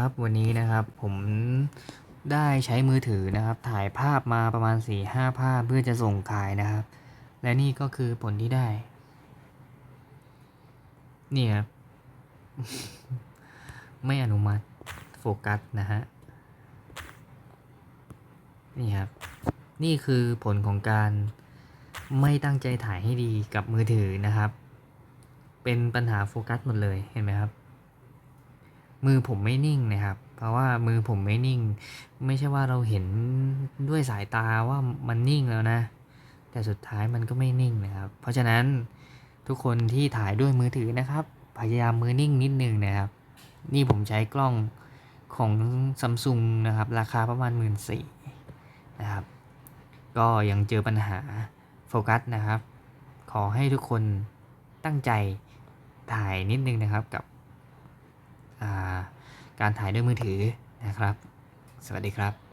ครับวันนี้นะครับผมได้ใช้มือถือนะครับ ถ่ายภาพมาประมาณ4ี่ห้าภาพเพื่อจะส่งขายนะครับ และนี่ก็คือผลที่ได้ นี่ครับ ไม่อนุมัติโฟกัสนะฮะ นี่ครับ นี่คือผลของการไม่ตั้งใจถ่ายให้ดีกับมือถือนะครับ เป็นปัญหาโฟกัสหมดเลยเห็นไหมครับ มือผมไม่นิ่งนะครับ เพราะว่ามือผมไม่นิ่ง ไม่ใช่ว่าเราเห็นด้วยสายตาว่ามันนิ่งแล้วนะ แต่สุดท้ายมันก็ไม่นิ่งนะครับ เพราะฉะนั้นทุกคนที่ถ่ายด้วยมือถือนะครับ พยายามมือนิ่งนิดนึงนะครับ นี่ผมใช้กล้องของซัมซุงนะครับ ราคาประมาณ 1 4ื่นนะครับ ก็ยังเจอปัญหาโฟกัสนะครับ ขอให้ทุกคนตั้งใจถ่ายนิดนึงนะครับกับ การถ่ายด้วยมือถือนะครับ สวัสดีครับ